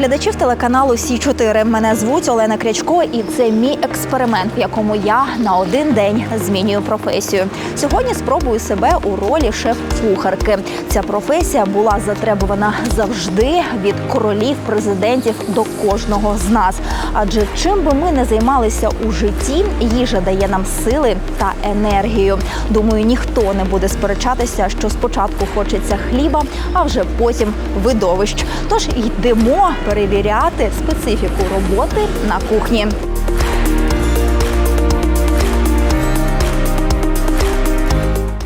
глядачів телеканалу Сі 4 Мене звуть Олена Крячко, і це мій експеримент, в якому я на один день змінюю професію. Сьогодні спробую себе у ролі шеф-кухарки. Ця професія була затребувана завжди від королів, президентів до кожного з нас. Адже чим би ми не займалися у житті, їжа дає нам сили та енергію. Думаю, ніхто не буде сперечатися, що спочатку хочеться хліба, а вже потім видовищ. Тож йдемо перевіряти специфіку роботи на кухні.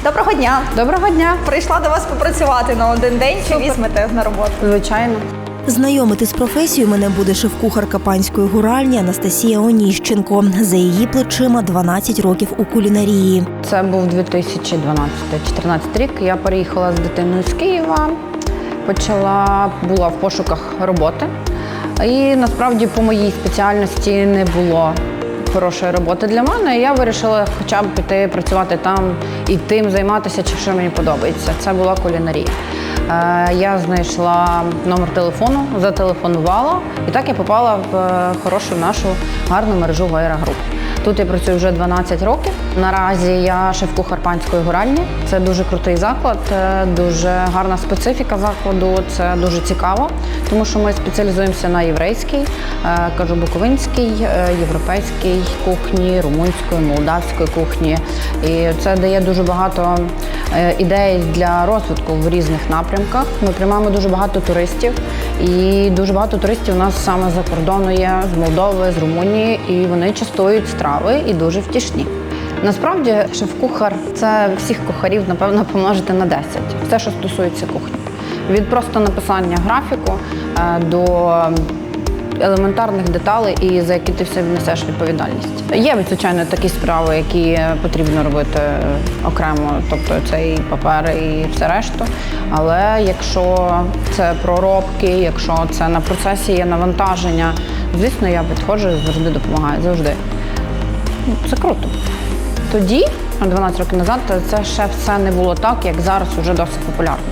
Доброго дня! Доброго дня, Прийшла до вас попрацювати на один день. Чи візьмете на роботу? звичайно. Знайомити з професією мене буде шеф-кухарка панської гуральні Анастасія Оніщенко. За її плечима 12 років у кулінарії. Це був 2012-2014 рік. Я переїхала з дитиною з Києва, почала була в пошуках роботи. І насправді по моїй спеціальності не було хорошої роботи для мене. І я вирішила хоча б піти працювати там і тим займатися, чи що мені подобається. Це була кулінарія. Е, Я знайшла номер телефону, зателефонувала, і так я попала в е, хорошу нашу гарну мережу Гойра Груп. Тут я працюю вже 12 років. Наразі я шеф-кухар панської гуральні. Це дуже крутий заклад, е, дуже гарна специфіка закладу. Це дуже цікаво, тому що ми спеціалізуємося на єврейській, е, кажу буковинській, е, європейській кухні, румунської, молдавської кухні. І це дає дуже багато ідей для розвитку в різних напрямках. Ми приймаємо дуже багато туристів, і дуже багато туристів у нас саме за кордону є з Молдови, з Румунії, і вони частують страви і дуже втішні. Насправді, шеф-кухар це всіх кухарів, напевно, помножити на 10. Все, що стосується кухні. Від просто написання графіку е, до елементарних деталей і за які ти все несеш відповідальність. Є, звичайно, такі справи, які потрібно робити окремо, тобто це і папери, і все решту. Але якщо це проробки, якщо це на процесі є навантаження, звісно, я підходжу завжди допомагаю. Завжди. Це круто. Тоді, 12 років назад, це ще все не було так, як зараз вже досить популярно.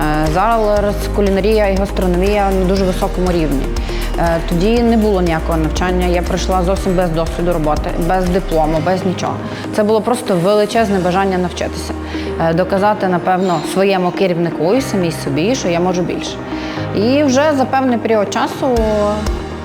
Е, Зараз кулінарія і гастрономія на дуже високому рівні. Е, Тоді не було ніякого навчання. Я прийшла зовсім без досвіду роботи, без диплому, без нічого. Це було просто величезне бажання навчитися, Е, доказати, напевно, своєму керівнику і самій собі, що я можу більше. І вже за певний період часу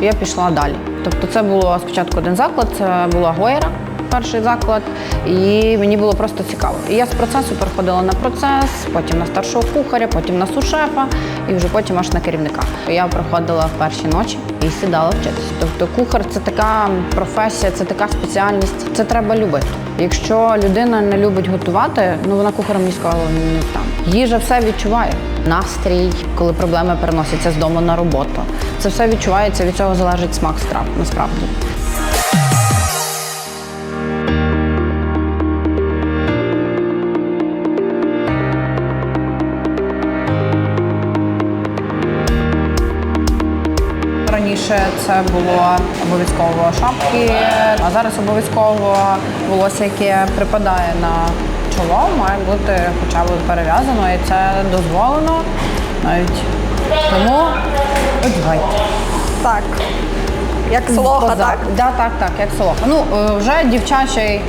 я пішла далі. Тобто, це було спочатку один заклад, це була Гойра, перший заклад, і мені було просто цікаво. І я з процесу переходила на процес, потім на старшого кухаря, потім на сушефа, і вже потім аж на керівника. Я приходила в перші ночі і сідала вчитися. Тобто, кухар це така професія, це така спеціальність, це треба любити. Якщо людина не любить готувати, ну вона кухарем ніколи не стане. Їжа все відчуває. Настрій, коли проблеми переносяться з дому на роботу. Це все відчувається, від цього залежить смак страв, насправді. Раніше це було обов'язково шапки, а зараз обов'язково волосся, яке припадає на чоло, має бути хоча б перев'язано, і це дозволено навіть тому одягайте. Так. Як солоха, Поза- так? Да, так, так, як солоха. Ну, е, вже дівчачий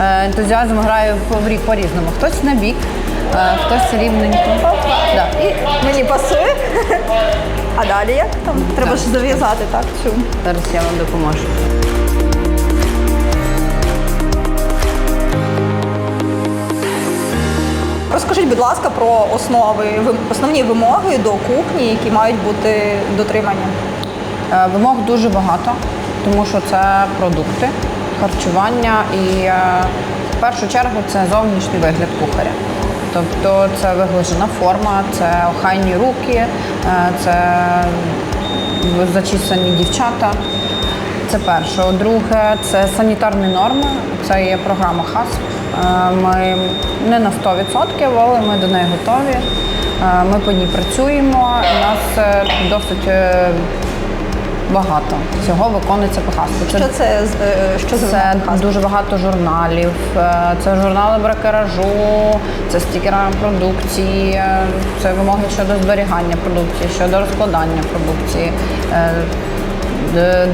е, ентузіазм грає в рік по-різному. Хтось на бік, е, хтось рівненько. Да. І Мені пасує. А далі як там? Треба ж зав'язати, так? Цю. зараз я вам допоможу. Розкажіть, будь ласка, про основи, основні вимоги до кухні, які мають бути дотримані. Е, Вимог дуже багато, тому що це продукти, харчування і е, в першу чергу це зовнішній вигляд кухаря. Тобто це виглажена форма, це охайні руки, е, це зачісані дівчата. Це перше. Друге, це санітарні норми. Це є програма ХАС. Е, Ми не на 100%, але ми до неї готові. Е, Ми по ній працюємо. У нас досить багато. Всього виконується по хаспу. Це Що це е, що це дуже багато журналів. е, Це журнали бракеражу, це стікери продукції, е, це вимоги щодо зберігання продукції, щодо розкладання продукції,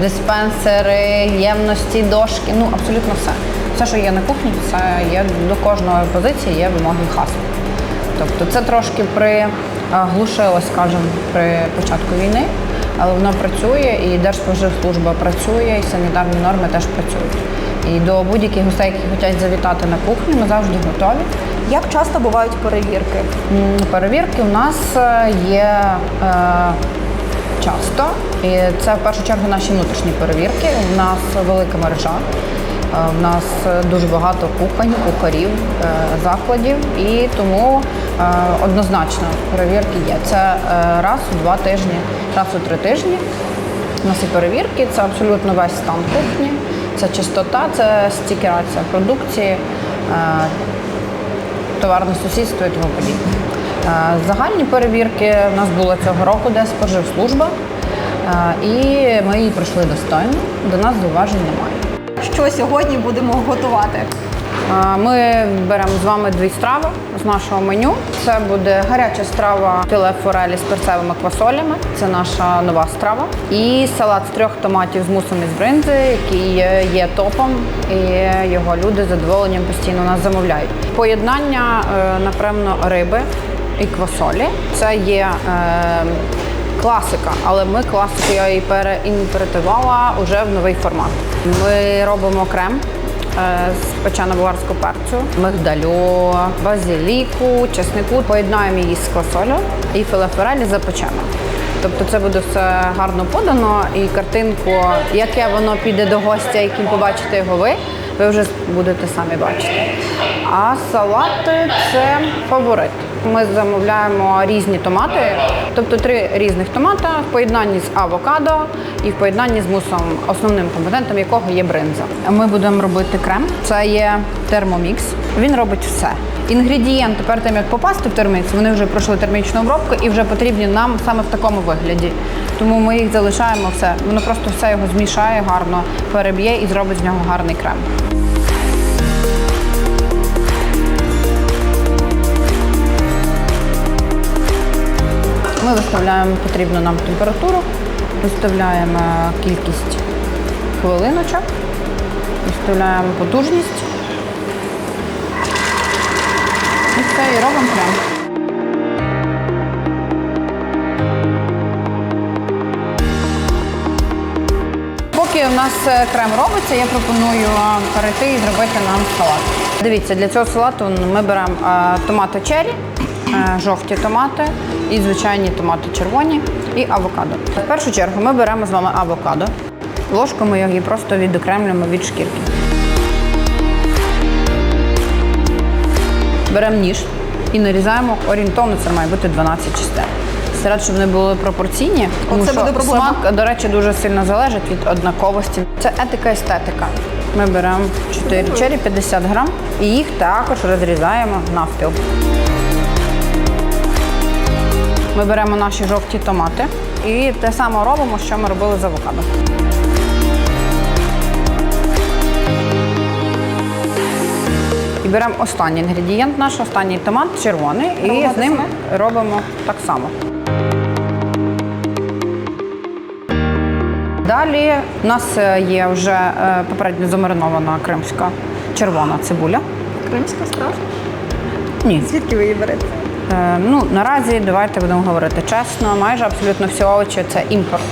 диспенсери, ємності, дошки. Ну абсолютно все. Все, що є на кухні, це є до кожної позиції є вимоги ХАСП. Тобто це трошки приглушилось, скажімо, при початку війни, але воно працює, і Держспоживслужба працює, і санітарні норми теж працюють. І до будь-яких гостей, які хочуть завітати на кухню, ми завжди готові. Як часто бувають перевірки? Перевірки у нас е, є е, часто. І це в першу чергу наші внутрішні перевірки. У нас велика мережа. Е, В нас е, дуже багато кухонь, кухарів, е, закладів, і тому е, однозначно перевірки є. Це е, раз у два тижні, раз у три тижні. У нас і перевірки, це абсолютно весь стан кухні, це чистота, це стікерація продукції. е, товарне сусідство і тому подібне. Е, Загальні перевірки в нас було цього року, де споживслужба, е, і ми її пройшли достойно. До нас зауважень немає. Що сьогодні будемо готувати? Е, Ми беремо з вами дві страви з нашого меню. Це буде гаряча страва філе форелі з перцевими квасолями. Це наша нова страва. І салат з трьох томатів з мусом із бринзи, який є- топом, і його люди з задоволенням постійно нас замовляють. Поєднання, е, напевно, риби і квасолі. Це є. Класика, але ми класику я її переінтерпретувала вже в новий формат. Ми робимо крем е, з печено-болгарського перцю, мигдалю, базиліку, чеснику. Поєднаємо її з квасолю і філе форелі запечемо. Тобто це буде все гарно подано, і картинку, яке воно піде до гостя, яким побачите його ви, ви вже будете самі бачити. А салати це фаворит. Ми замовляємо різні томати, тобто три різних томата в поєднанні з авокадо і в поєднанні з мусом, основним компонентом якого є бринза. Ми будемо робити крем. Це є термомікс. Він робить все. Інгредієнти перед тим як попасти в термікс, вони вже пройшли термічну обробку і вже потрібні нам саме в такому вигляді. Тому ми їх залишаємо все. Воно просто все його змішає гарно, переб'є і зробить з нього гарний крем. Ми виставляємо потрібну нам температуру, виставляємо кількість хвилиночок, виставляємо потужність. І все, і робимо крем. Поки у нас е, крем робиться, я пропоную перейти і зробити нам салат. Дивіться, для цього салату ми беремо е, томати черрі, жовті томати і звичайні томати червоні і авокадо. В першу чергу ми беремо з вами авокадо. Ложкою ми її просто відокремлюємо від шкірки. Беремо ніж і нарізаємо орієнтовно, це має бути 12 частин. Старати, щоб вони були пропорційні, тому Оце що буде проблема. смак, до речі, дуже сильно залежить від однаковості. Це етика естетика. Ми беремо 4 чері 50 грам і їх також розрізаємо навпіл. Ми беремо наші жовті томати і те саме робимо, що ми робили з авокадо. І беремо останній інгредієнт наш, останній томат червоний, і з ним робимо так само. Далі у нас е, є вже е, попередньо замаринована кримська червона цибуля. Кримська страва? Ні, Звідки ви її берете? Е, Ну, наразі давайте будемо говорити чесно, майже абсолютно всі овочі це імпорт.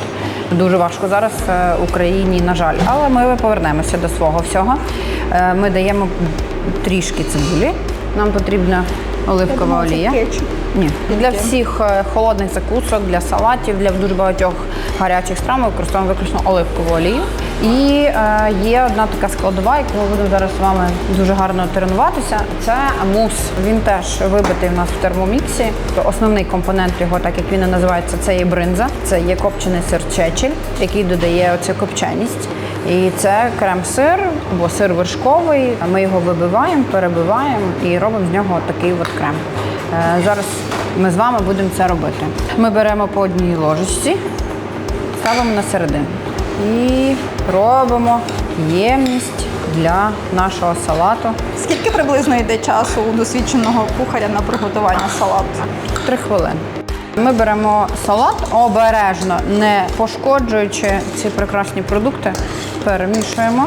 Дуже важко зараз е, Україні, на жаль. Але ми повернемося до свого всього. Е, Ми даємо трішки цибулі. Нам потрібна оливкова олія. Ні, для всіх холодних закусок, для салатів, для дуже багатьох гарячих страв ми використовуємо виключно оливкову олію. І е, є одна така складова, яку ми будемо зараз з вами дуже гарно тренуватися. Це мус. Він теж вибитий в нас в термоміксі. Основний компонент його, так як він і називається, це є бринза. Це є копчений сир чечіль, який додає оцю копченість. І це крем-сир або сир вершковий. Ми його вибиваємо, перебиваємо і робимо з нього такий от крем. Е, Зараз ми з вами будемо це робити. Ми беремо по одній ложечці ставимо на середину. І робимо ємність для нашого салату. Скільки приблизно йде часу у досвідченого кухаря на приготування салату? Три хвилини. Ми беремо салат обережно, не пошкоджуючи ці прекрасні продукти, перемішуємо.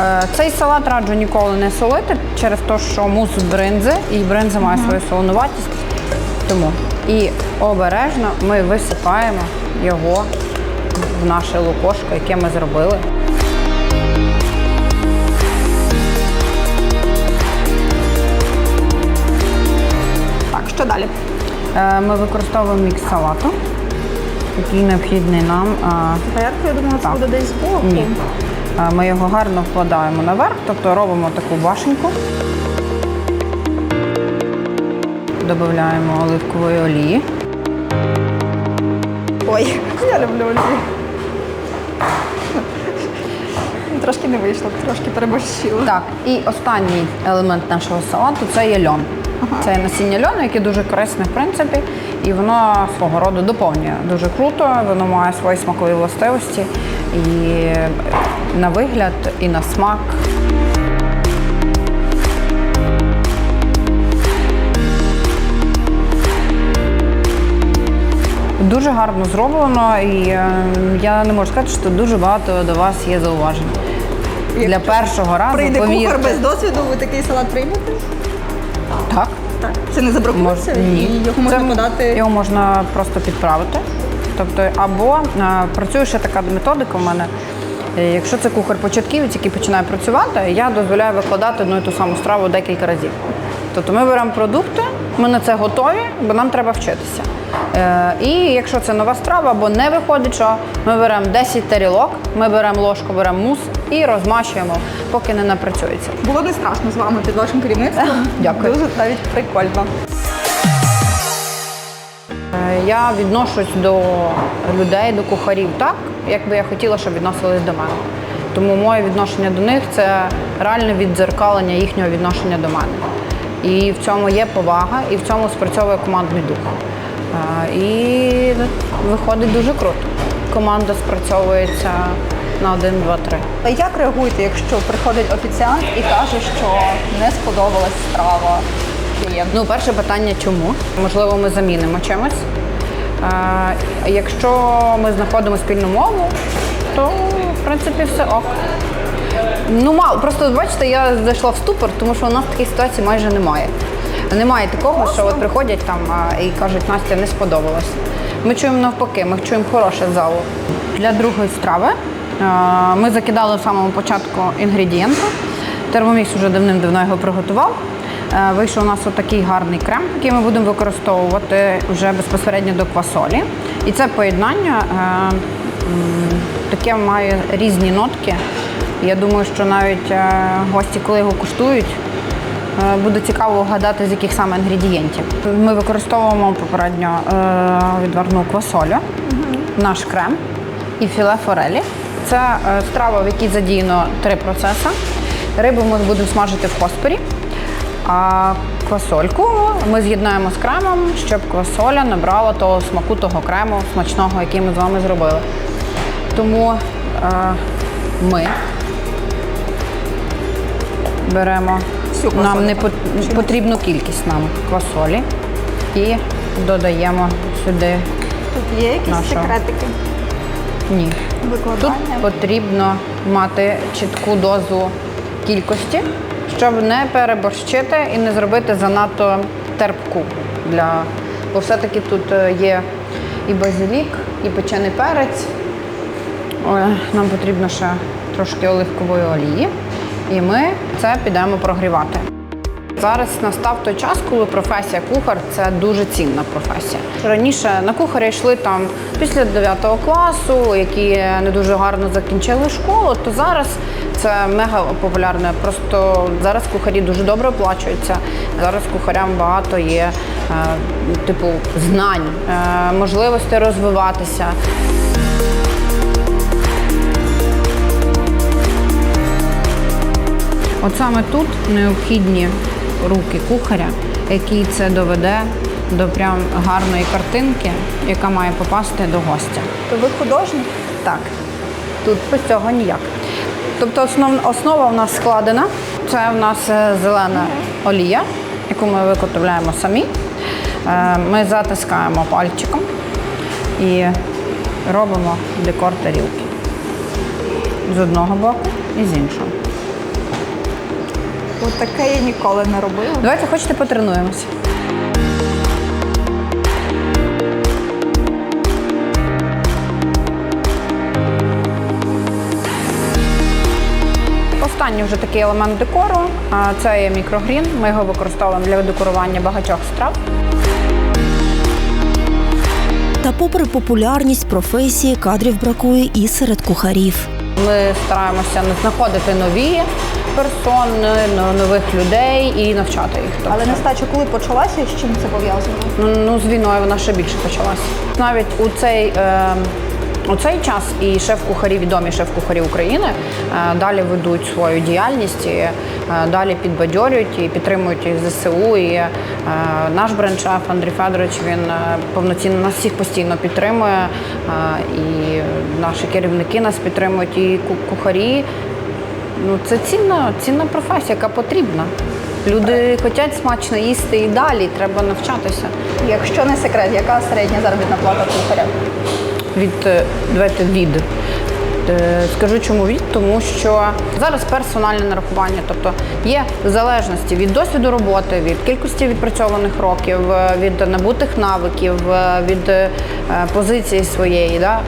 Е, Цей салат раджу ніколи не солити через те, що мус бринзи, і бринза має свою солонуватість. Тому і обережно ми висипаємо його в наше лукошко, яке ми зробили. Так, що далі? Е, Ми використовуємо мікс салату, який необхідний нам. е, я думала, це буде десь збоку. Ні. Е, Ми його гарно вкладаємо наверх, тобто робимо таку башеньку. Додаємо оливкової олії. Ой, я люблю олію. Трошки не вийшло, трошки переборщила. Так, і останній елемент нашого салату це є льон. Це насіння льону, яке дуже корисне в принципі, і воно свого роду доповнює дуже круто, воно має свої смакові властивості і на вигляд, і на смак. Дуже гарно зроблено, і е, я не можу сказати, що дуже багато до вас є зауважень. Для першого разу Прийде повірте. кухар без досвіду, ви такий салат приймете? Так. Так. Це не забракується? Ні. І його можна Це- подати. Його можна просто підправити. Тобто, або е, працює ще така методика в мене. Е, Якщо це кухар-початківець, який починає працювати, я дозволяю викладати одну і ту саму страву декілька разів. Тобто ми беремо продукти, ми на це готові, бо нам треба вчитися. Е, і якщо це нова страва або не виходить, що ми беремо 10 тарілок, ми беремо ложку, беремо мус і розмащуємо, поки не напрацюється. Було не страшно з вами під вашим керівництвом. Дякую. Дуже навіть прикольно. Е, Я відношусь до людей, до кухарів так, як би я хотіла, щоб відносились до мене. Тому моє відношення до них це реальне віддзеркалення їхнього відношення до мене. І в цьому є повага, і в цьому спрацьовує командний дух. І виходить дуже круто. Команда спрацьовується на один, два, три. А як реагуєте, якщо приходить офіціант і каже, що не сподобалась страва клієнту? Ну, перше питання чому? Можливо, ми замінимо чимось. Якщо ми знаходимо спільну мову, то в принципі все ок. Ну, мало. Просто бачите, я зайшла в ступор, тому що у нас таких ситуацій майже немає. Немає такого, що от приходять там і кажуть, Настя не сподобалось. Ми чуємо навпаки, ми чуємо хороше залу. Для другої страви ми закидали в самому початку інгредієнти. Термомікс вже давним-давно його приготував. Вийшов у нас отакий гарний крем, який ми будемо використовувати вже безпосередньо до квасолі. І це поєднання таке має різні нотки. Я думаю, що навіть гості, коли його куштують, буде цікаво вгадати, з яких саме інгредієнтів. Ми використовуємо попередньо е, відварну квасолю, наш крем і філе форелі. Це е, страва, в якій задіяно три процеси. Рибу ми будемо смажити в хоспері, а квасольку ми з'єднаємо з кремом, щоб квасоля набрала того смаку того крему смачного, який ми з вами зробили. Тому е, ми беремо Всю нам не потрібну кількість нам квасолі і додаємо сюди. Тут є якісь Наша. секретики Ні. Тут потрібно мати чітку дозу кількості, щоб не переборщити і не зробити занадто терпку. Для... Бо все-таки тут е, є і базилік, і печений перець. Нам потрібно ще трошки оливкової олії, і ми це підемо прогрівати. Зараз настав той час, коли професія кухар це дуже цінна професія. Раніше на кухаря йшли там після 9 класу, які не дуже гарно закінчили школу, то зараз це мега популярне. Просто зараз кухарі дуже добре оплачуються. Зараз кухарям багато є е, типу знань, е, можливостей розвиватися. От саме тут необхідні руки кухаря, який це доведе до прям гарної картинки, яка має попасти до гостя. То ви художник? Так, тут без цього ніяк. Тобто основ, основа в нас складена. Це в нас е, зелена олія, яку ми виготовляємо самі. Е, Ми затискаємо пальчиком і робимо декор тарілки. З одного боку і з іншого. От таке я ніколи не робила. Давайте хочете потренуємося. Останній вже такий елемент декору. Це є мікрогрін. Ми його використовуємо для декорування багатьох страв. Та попри популярність професії, кадрів бракує і серед кухарів. Ми стараємося знаходити нові персони, но- нових людей і навчати їх. Але Тобто, нестача коли почалася, з чим це пов'язано? Ну, ну, з війною вона ще більше почалася. Навіть у цей, е, у цей час і шеф-кухарі, відомі шеф-кухарі України е, далі ведуть свою діяльність, і, е, далі підбадьорюють і підтримують і ЗСУ. І е, наш бренд-шеф Андрій Федорович він е, повноцінно нас всіх постійно підтримує. е, і наші керівники нас підтримують, і ку- кухарі. Ну, це цінна, цінна професія, яка потрібна. Люди хочуть смачно їсти і далі, треба навчатися. Якщо не секрет, яка середня заробітна плата кухаря? Від е, давайте від. Е, Скажу чому від, тому що зараз персональне нарахування, тобто є в залежності від досвіду роботи, від кількості відпрацьованих років, е, від набутих навиків, від позиції своєї. Да?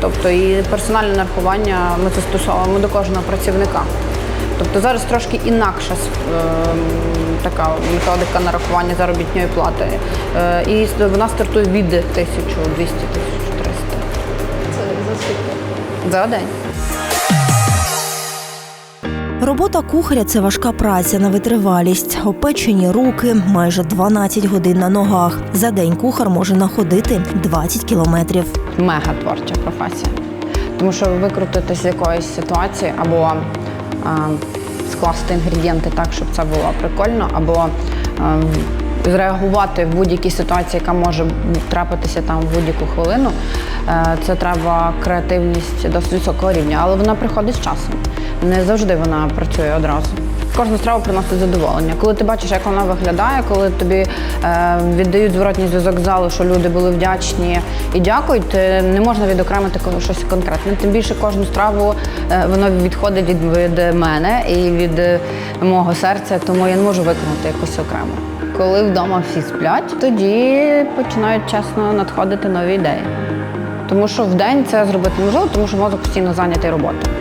Тобто і персональне нарахування ми застосовуємо до кожного працівника. Тобто зараз трошки інакша е, така методика нарахування заробітної плати. Е, і вона стартує від 1200-1300 Це за скільки? за день. Робота кухаря це важка праця на витривалість, опечені руки, майже 12 годин на ногах. За день кухар може находити 20 кілометрів. Мега творча професія. Тому що викрутитися з якоїсь ситуації або а, скласти інгредієнти так, щоб це було прикольно, або а, зреагувати в будь-якій ситуації, яка може трапитися там в будь-яку хвилину. Е, Це треба креативність досить високого рівня, але вона приходить з часом. Не завжди вона працює одразу. Кожна страва приносить задоволення. Коли ти бачиш, як вона виглядає, коли тобі е, віддають зворотній зв'язок залу, що люди були вдячні і дякують, ти не можна відокремити щось конкретне. Тим більше кожну страву е, воно відходить від, від мене і від е, мого серця, тому я не можу виконати якусь окремо. Коли вдома всі сплять, тоді починають чесно надходити нові ідеї. Тому що в день це зробити неможливо, тому що мозок постійно зайнятий роботою.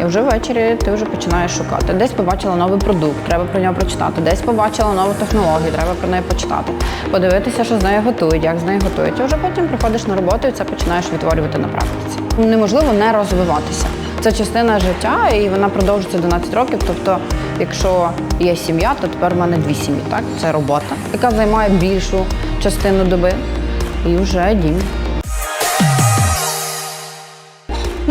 І вже ввечері ти вже починаєш шукати. Десь побачила новий продукт, треба про нього прочитати. Десь побачила нову технологію, треба про неї почитати. Подивитися, що з нею готують, як з нею готують. І вже потім приходиш на роботу і це починаєш відтворювати на практиці. Неможливо не розвиватися. Це частина життя, і вона продовжується 12 років. Тобто, якщо є сім'я, то тепер в мене дві сім'ї. Так, це робота, яка займає більшу частину доби, і вже дім.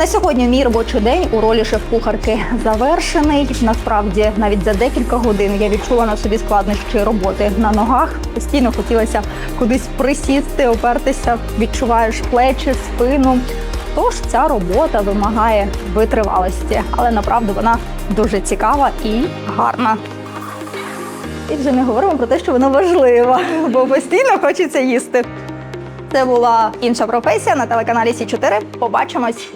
На сьогодні мій робочий день у ролі шеф-кухарки завершений. Насправді, навіть за декілька годин я відчула на собі складнощі роботи на ногах. Постійно хотілося кудись присісти, опертися, відчуваєш плечі, спину. Тож ця робота вимагає витривалості, але направду вона дуже цікава і гарна. І вже не говоримо про те, що вона важлива, бо постійно хочеться їсти. Це була інша професія на телеканалі Сі 4 Побачимось